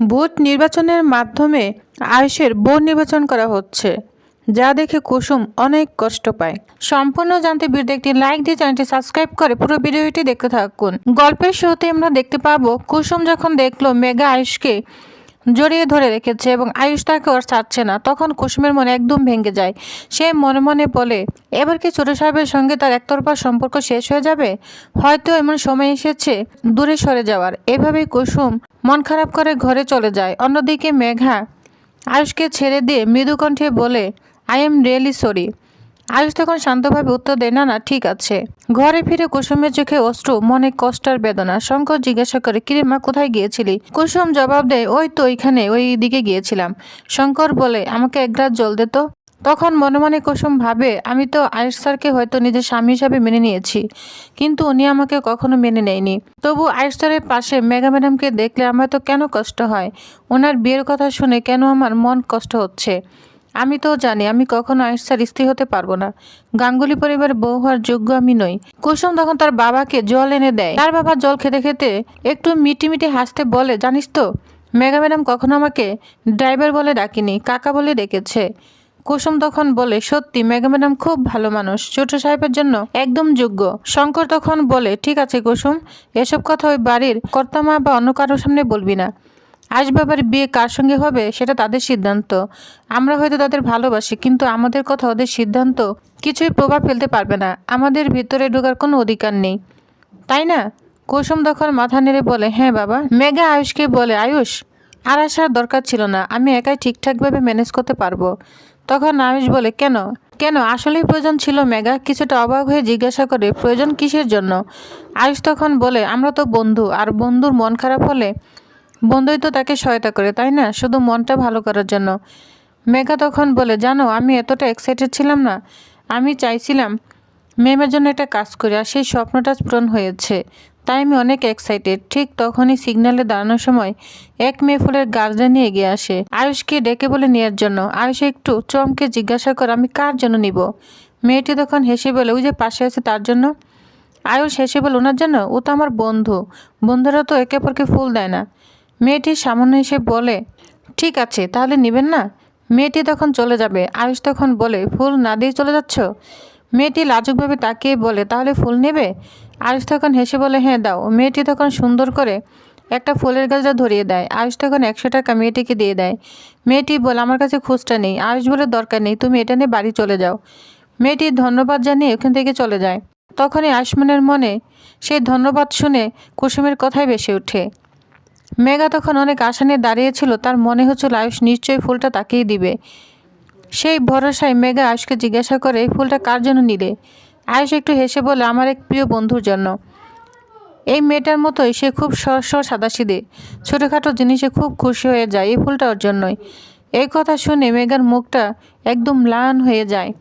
Vote নির্বাচনের মাধ্যমে আয়েশের বোন নির্বাচন করা হচ্ছে, যা দেখে কুসুম অনেক কষ্ট পায়। সম্পূর্ণ জানতে ভিডিও একটি লাইক দিয়ে চ্যানেলটি সাবস্ক্রাইব করে পুরো ভিডিওটি দেখতে থাকুন। গল্পের শুরুতে আমরা দেখতে পাবো, কুসুম যখন দেখল মেগা আয়ুষকে জড়িয়ে ধরে রেখেছে এবং আয়ুষ তাকে ওর ছাড়ছে না। তখন কুসুমের মনে একদম ভেঙে যায়। সে মনে মনে বলে, এবার কি ছোট সাহেবের সঙ্গে তার একতরফা সম্পর্ক শেষ হয়ে যাবে? হয়তো এমন সময় এসেছে দূরে সরে যাওয়ার। এভাবেই কুসুম মন খারাপ করে ঘরে চলে যায়। অন্যদিকে মেঘা আয়ুষকে ছেড়ে দিয়ে মৃদু কণ্ঠে বলে I am really sorry Ayush তখন শান্তভাবে উত্তর দেয়, না না, ঠিক আছে। ঘরে ফিরে কুসুমের চোখে অশ্রু, মনে কষ্ট আর বেদনা। শঙ্কর জিজ্ঞাসা করে, কিরে মা, কোথায় গিয়েছিলি? কুসুম জবাব দেয়, ওই তো ওইখানে ওই দিকে গিয়েছিলাম। শঙ্কর বলে, আমাকে এক গ্লাস জল দে তো। তখন মনে মনে কুসুম ভাবে, আমি তো আয়ুষ স্যারকে হয়তো নিজের স্বামী হিসাবে মেনে নিয়েছি, কিন্তু উনি আমাকে কখনো মেনে নেয়নি। তবু আয়ুষ স্যারের পাশে মেঘা ম্যাডামকে দেখলে আমার তো কেন কষ্ট হয়? ওনার বিয়ের কথা শুনে কেন আমার মন কষ্ট হচ্ছে? আমি তো জানি, আমি কখনো আয়েশার স্ত্রী হতে পারব না। গাঙ্গুলি পরিবার বউ হওয়ার যোগ্য আমি নই। কুসুম তখন তার বাবাকে জল এনে দেয়। তার বাবা জল খেতে খেতে একটু মিটি মিটি হাসতে বলে, জানিস তো, মেঘা ম্যাডাম কখনো আমাকে ড্রাইভার বলে ডাকিনি, কাকা বলে ডেকেছে। কুসুম তখন বলে, সত্যি, মেঘা ম্যাডাম খুব ভালো মানুষ, ছোট সাহেবের জন্য একদম যোগ্য। শঙ্কর তখন বলে, ঠিক আছে কুসুম, এসব কথা ওই বাড়ির কর্তামা বা অন্য কারোর সামনে বলবি না। আশবাবার বিয়ে কার সঙ্গে হবে, সেটা তাদের সিদ্ধান্ত। আমরা হয়তো তাদের ভালোবাসি, কিন্তু আমাদের কথা ওদের সিদ্ধান্ত কিছুই প্রভাব ফেলতে পারবে না। আমাদের ভিতরে ঢোকার কোনো অধিকার নেই। তাই না? কুসুম তখন মাথা নেড়ে বলে হ্যাঁ বাবা। মেঘা আয়ুষকে বলে, আয়ুষ, আর আসার দরকার ছিল না। আমি একাই ঠিকঠাকভাবে ম্যানেজ করতে পারব। তখন আয়ুষ বলে, কেন? কেন? আসলেই প্রয়োজন ছিল মেঘা। কিছুটা অবাক হয়ে জিজ্ঞাসা করে, প্রয়োজন কিসের জন্য? আয়ুষ তখন বলে, আমরা তো বন্ধু, আর বন্ধুর মন খারাপ হলে বন্ধুই তো তাকে সহায়তা করে, তাই না? শুধু মনটা ভালো করার জন্য। মেঘা তখন বলে, জানো, আমি এতটা এক্সাইটেড ছিলাম না। আমি চাইছিলাম মেমের জন্য একটা কাজ করি, আর সেই স্বপ্নটা পূরণ হয়েছে। তাই আমি অনেক এক্সাইটেড ঠিক তখনই সিগন্যালে দাঁড়ানোর সময় এক মেয়ে ফুলের গাছটা নিয়ে এগিয়ে আসে। আয়ুষকে ডেকে বলে নেওয়ার জন্য। আয়ুষ একটু চমকে জিজ্ঞাসা করে, আমি কার জন্য নিব? মেয়েটি তখন হেসে বলে, ওই যে পাশে আছে তার জন্য? আয়ুষ হেসে বলে, ওনার জন্য? ও তো আমার বন্ধু। বন্ধুরা তো একে অপরকে ফুল দেয় না। মেয়েটি সামান্য এসে বলে, ঠিক আছে, তাহলে নেবেন না? মেয়েটি তখন চলে যাবে। আয়ুষ তখন বলে, ফুল না দিয়ে চলে যাচ্ছ? মেয়েটি লাজুকভাবে তাকিয়ে বলে, তাহলে ফুল নেবে? আয়ুষ তখন হেসে বলে হ্যাঁ দাও। মেয়েটি তখন সুন্দর করে একটা ফুলের গাছটা ধরিয়ে দেয়। আয়ুষ তখন একশো টাকা মেয়েটিকে দিয়ে দেয়। মেয়েটি বলে, আমার কাছে খুচরা নেই। আয়ুষ বলে, দরকার নেই, তুমি এটা নিয়ে বাড়ি চলে যাও। মেয়েটি ধন্যবাদ জানিয়ে ওখান থেকে চলে যায়। তখনই আয়ুষ্মানের মনে সেই ধন্যবাদ শুনে কুসুমের কথাই বেশি ওঠে মেঘা তখন অনেক আশা নিয়ে দাঁড়িয়েছিল তার মনে হচ্ছিল আয়ুষ নিশ্চয়ই ফুলটা তাকেই দিবে। সেই ভরসায় মেঘা আয়ুষকে জিজ্ঞাসা করে, এই ফুলটা কার জন্য নিলে? আয়ুষ একটু হেসে বলে, আমার এক প্রিয় বন্ধুর জন্য। এই মেয়েটার মতোই সে খুব সরস সাদাসিদে ছোটোখাটো জিনিসে খুব খুশি হয়ে যায়, এই ফুলটা ওর জন্যই। এই কথা শুনে মেঘার মুখটা একদম ম্লান হয়ে যায়।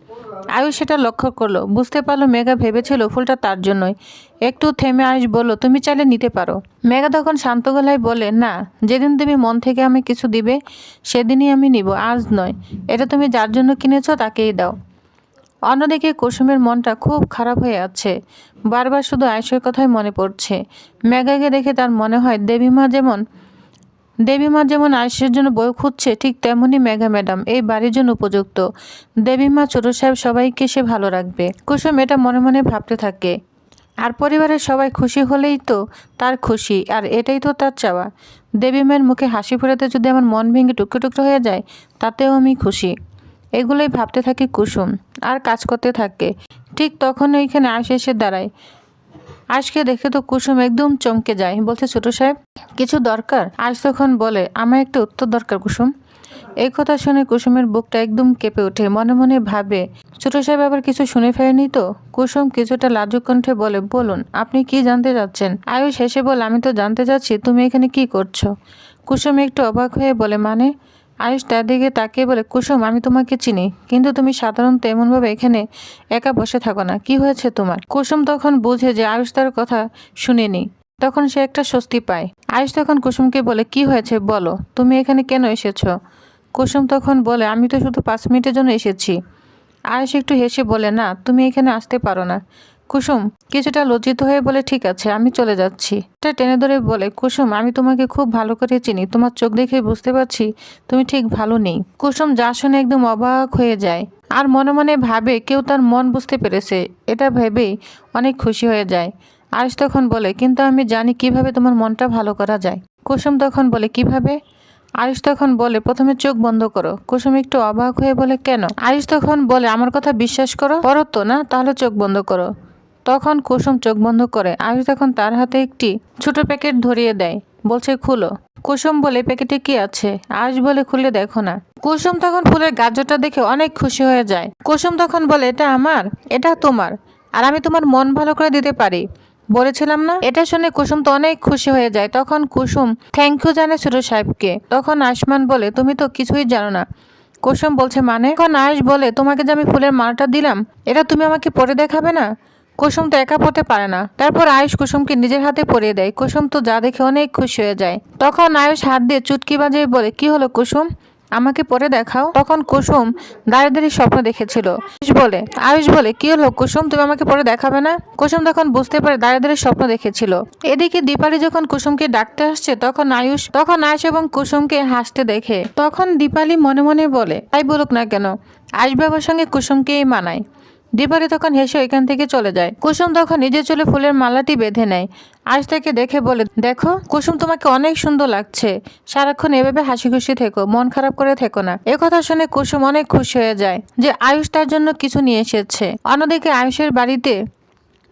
আয়ুষ সেটা লক্ষ্য করল। বুঝতে পারল মেঘা ভেবেছিল ফুলটা তার জন্যই। একটু থেমে আয়ুষ বলল, তুমি চাইলে নিতে পারো। মেঘা তখন শান্ত গলায় বলে, না, যেদিন তুমি মন থেকে আমি কিছু দিবে, সেদিনই আমি নিব, আজ নয়। এটা তুমি যার জন্য কিনেছো তাকেই দাও। অন্যদিকে কুসুমের মনটা খুব খারাপ হয়ে আছে। বারবার শুধু আয়ুষের কথাই মনে পড়ছে। মেঘাকে দেখে তার মনে হয় দেবীমা যেমন দেবীমা যেমন আয়ুষের জন্য বই খুঁজছে, ঠিক তেমনই মেঘা ম্যাডাম এই বাড়ির জন্য উপযুক্ত। দেবীমা ছোট সাহেব সবাইকে সে ভালো রাখবে। কুসুম এটা মনে মনে ভাবতে থাকে। আর পরিবারের সবাই খুশি হলেই তো তার খুশি, আর এটাই তো তার চাওয়া। দেবীমার মুখে হাসি ফোটাতে যদি আমার মন ভেঙে টুকরো টুকরো হয়ে যায়, তাতেও আমি খুশি। এগুলোই ভাবতে থাকি কুসুম, আর কাজ করতে থাকে। ঠিক তখন ওইখানে আয়ুষ এসে দাঁড়ায়। আজকে দেখে তো কুসুম একদম চমকে যায়। বলছে, ছোট সাহেব, কিছু দরকার? আজ তখন বলে আমার একটা উত্তর দরকার কুসুম। এই কথা শুনে কুসুমের বুকটা একদম কেঁপে ওঠে, মনে মনে ভাবে, ছোট সাহেব আবার কিছু শুনে ফেলেনি তো? কুসুম কিছুটা লাজুক কণ্ঠে বলে, বলুন, আপনি কি জানতে চাচ্ছেন? আয়ু শেষে বল, আমি তো জানতে চাচ্ছি, তুমি এখানে কি করছ? কুসুম একটু অবাক হয়ে বলে মানে? আয়ুষ তার দিকে তাকিয়ে বলে, কুসুম, আমি তোমাকে চিনি, কিন্তু তুমি সাধারণত এমনভাবে এখানে একা বসে থাকো না। কি হয়েছে তোমার? কুসুম তখন বুঝে যে আয়ুষ তার কথা শুনেনি। তখন সে একটা স্বস্তি পায়। আয়ুষ তখন কুসুমকে বলে, কি হয়েছে? বলো, তুমি এখানে কেন এসেছ? কুসুম তখন বলে, আমি তো শুধু পাঁচ মিনিটের জন্য এসেছি। আয়ুষ একটু হেসে বলে, না, তুমি এখানে আসতে পারো না। কুসুম, কিছুটা লজ্জিত হয়ে বলে, ঠিক আছে, আমি চলে যাচ্ছি। এটা টেনে ধরে বলে, কুসুম, আমি তোমাকে খুব ভালো করে চিনি, তোমার চোখ দেখে বুঝতে পারছি তুমি ঠিক ভালো নেই। কুসুম যা শুনে একদম অবাক হয়ে যায়, আর মনে মনে ভাবে কেউ তার মন বুঝতে পেরেছে, এটা ভেবেই অনেক খুশি হয়ে যায়। আরিস তখন বলে, কিন্তু আমি জানি কীভাবে তোমার মনটা ভালো করা যায়। কুসুম তখন বলে, কীভাবে? আয়ুষ তখন বলে, প্রথমে চোখ বন্ধ করো। কুসুম একটু অবাক হয়ে বলে, কেন? আয়ুষ তখন বলে, আমার কথা বিশ্বাস করো? করো তো, না? তাহলে চোখ বন্ধ করো। তখন কুসুম চোখ বন্ধ করে আয়ুষ তখন তার হাতে একটি ছোট প্যাকেট ধরিয়ে দেয়। বলছে, খুলো। কুসুম বলে, প্যাকেটে কি আছে? আয়ুষ বলে খুলে দেখো না। কুসুম তখন ফুলের গাজরটা দেখে অনেক খুশি হয়ে যায়। কুসুম তখন বলে, এটা আমার, এটা তোমার, আর আমি তোমার মন ভালো করে দিতে পারি। বলেছিলাম না? এটা শুনে কুসুম তো অনেক খুশি হয়ে যায়। তখন কুসুম থ্যাংক ইউ জানে ছোট সাহেবকে। তখন আসমান বলে, তুমি তো কিছুই জানো না। কুসুম বলছে মানে? এখন আয়ুষ বলে, তোমাকে যে আমি ফুলের মালাটা দিলাম, এটা তুমি আমাকে পরে দেখাবে না? কুসুম তো একা পড়তে পারে না। তারপর আয়ুষ কুসুমকে নিজের হাতে পরিয়ে দেয়। কুসুম তো যা দেখে অনেক খুশি হয়ে যায়। তখন আয়ুষ হাত দিয়ে চুটকি বাজিয়ে বলে, কি হলো কুসুম? আমাকে পরে দেখাও। তখন কুসুম দাঁড়িয়ে দাঁড়িয়ে স্বপ্ন দেখেছিল। আয়ুষ বলে আয়ুষ বলে, কি হলো কুসুম? তুমি আমাকে পরে দেখাবে না? কুসুম তখন বুঝতে পারে দাঁড়িয়ে দাঁড়িয়ে স্বপ্ন দেখেছিল। এদিকে দীপালি যখন কুসুমকে ডাকতে আসছে, তখন আয়ুষ তখন আয়ুষ এবং কুসুমকে হাসতে দেখে। তখন দীপালি মনে মনে বলে, তাই বলুক না কেন আয়ুষ বাবার সঙ্গে কুসুমকেই মানায়। দীপালি তখন হেসে ওইখান থেকে চলে যায়। কুসুম তখন নিজের চুলে ফুলের মালাটি বেঁধে নেয়। আজ তাকে দেখে বলে, দেখো, কুসুম তোমাকে অনেক সুন্দর লাগছে। সারাক্ষণ এভাবে হাসি খুশি থেকো, মন খারাপ করে থেকো না। কথা শুনে কুসুম অনেক খুশি হয়ে যায় যে আয়ুষ তার জন্য কিছু নিয়ে এসেছে। অন্যদিকে আয়ুষের বাড়িতে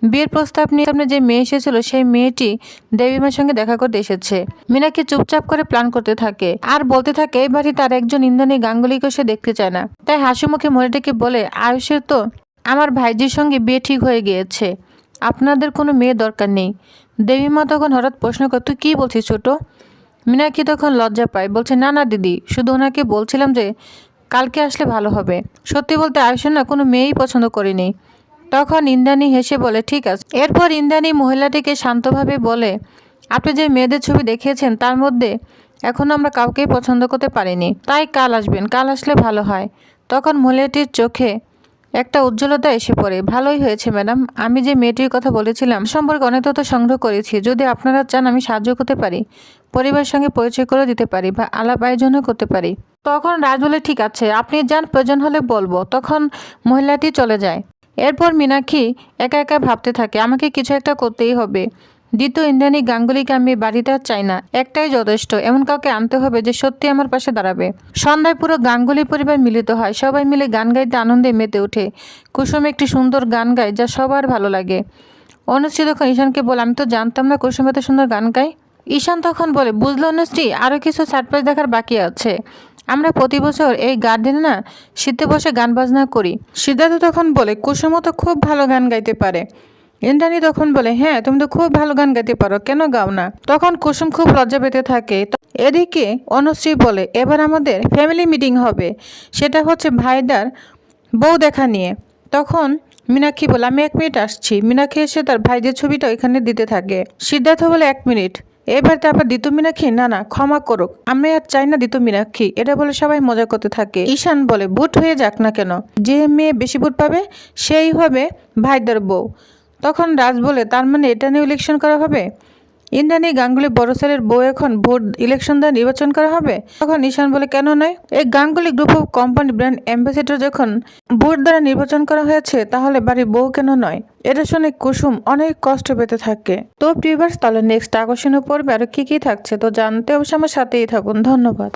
বিয়ের প্রস্তাব নিয়ে সামনে যে মেয়ে এসেছিল, সেই মেয়েটি দেবীমার সঙ্গে দেখা করতে এসেছে। মিনাকে চুপচাপ করে প্ল্যান করতে থাকে। আর বলতে থাকে, এই বাড়ি তার একজন ইন্দ্রাণী গাঙ্গুলিকে সে দেখতে চায় না। তাই হাসি মুখে মরিটাকে বলে, আয়ুষের তো আমার ভাইজির সঙ্গে বিয়ে ঠিক হয়ে গিয়েছে। আপনাদের কোনো মেয়ে দরকার নেই। দেবীমা তখন হঠাৎ প্রশ্ন কর, তুই কী বলছিস ছোটো? মিনাক্ষী তখন লজ্জা পায়, বলছে, না না, দিদি, শুধু ওনাকে বলছিলাম যে কালকে আসলে ভালো হবে। সত্যি বলতে আয়ুষের না কোনো মেয়েই পছন্দ করিনি। তখন ইন্দ্রাণী হেসে বলে, ঠিক আছে। এরপর ইন্দ্রাণী মহিলাটিকে শান্তভাবে বলে, আপনি যে মেয়েদের ছবি দেখিয়েছেন, তার মধ্যে এখনও আমরা কাউকেই পছন্দ করতে পারিনি। তাই কাল আসবেন, কাল আসলে ভালো হয়। তখন মহিলাটির চোখে একটা উজ্জ্বলতা এসে পড়ে। ভালোই হয়েছে, ম্যাডাম। আমি যে মেয়েটির কথা বলেছিলাম সম্পর্কে অনেক তথ্য সংগ্রহ করেছি। যদি আপনারা চান, আমি সাহায্য করতে পারি। পরিবারের সঙ্গে পরিচয় করে দিতে পারি বা আলাপ আয়োজনও করতে পারি। তখন রাজ বলে ঠিক আছে। আপনি যান, প্রয়োজন হলে বলব। তখন মহিলাটি চলে যায়। এরপর মীনাক্ষী একা একা ভাবতে থাকে, আমাকে কিছু একটা করতেই হবে। দ্বিতীয় ইন্দ্রাণী গাঙ্গুলিকে আমি বাড়িতে চাই না, একটাই যথেষ্ট। এমন কাউকে আনতে হবে যে সত্যি আমার পাশে দাঁড়াবে। সন্ধ্যায় পুরো গাঙ্গুলি পরিবার মিলিত হয়। সবাই মিলে গান গাইতে আনন্দে মেতে ওঠে কুসুম একটি সুন্দর গান গায় যা সবার ভালো লাগে। অনুশ্রী তখন ঈশানকে বলে, আমি তো জানতাম না কুসুম এত সুন্দর গান গায়। ঈশান তখন বলে, বুঝলো অনুশ্রী আরও কিছু সারপ্রাইজ দেখার বাকি আছে। আমরা প্রতি বছর এই গার্ডেনে না শীতে বসে গান বাজনা করি। সিদ্ধার্থ তখন বলে, কুসুমও তো খুব ভালো গান গাইতে পারে। ইন্দ্রাণী তখন বলে হ্যাঁ তুমি তো খুব ভালো গান গাইতে পারো, কেন গাও না? তখন কুসুম খুব লজ্জা পেতে থাকে। এদিকে অনুশ্রী বলে, এবার আমাদের ফ্যামিলি মিটিং হবে। সেটা হচ্ছে ভাইদার বউ দেখা নিয়ে। তখন মীনাক্ষী বলে, আমি এক মিনিট আসছি। মীনাক্ষী এসে তার ভাইদের ছবিটা ওইখানে দিতে থাকে। সিদ্ধার্থ বলে, এক মিনিট এবার তারপর দ্বিতীয় মীনাক্ষী? না না, ক্ষমা করুক। আমি আর চাই না দ্বিতীয় মীনাক্ষী। এটা বলে সবাই মজা করতে থাকে। ঈশান বলে, বুট হয়ে যাক না কেন? যে মেয়ে বেশি বুট পাবে, সেই হবে ভাইদার বউ। তখন রাজ বলে, তার মানে এটা নিয়ে ইলেকশন করা হবে? ইন্দ্রাণী গাঙ্গুলি বড় ছেলের বউ এখন ভোট ইলেকশন দ্বারা নির্বাচন করা হবে? তখন ঈশান বলে, কেন নয়? এই Ganguly group of company brand ambassador যখন ভোট দ্বারা নির্বাচন করা হয়েছে, তাহলে বাড়ির বউ কেন নয়? এটা শুনে কুসুম অনেক কষ্ট পেতে থাকে। তো প্রিভার্স তাহলে নেক্সট আকর্ষণীয় পর্বে আরও কি কি থাকছে তো জানতে অবশ্যই আমার সাথেই থাকুন। ধন্যবাদ।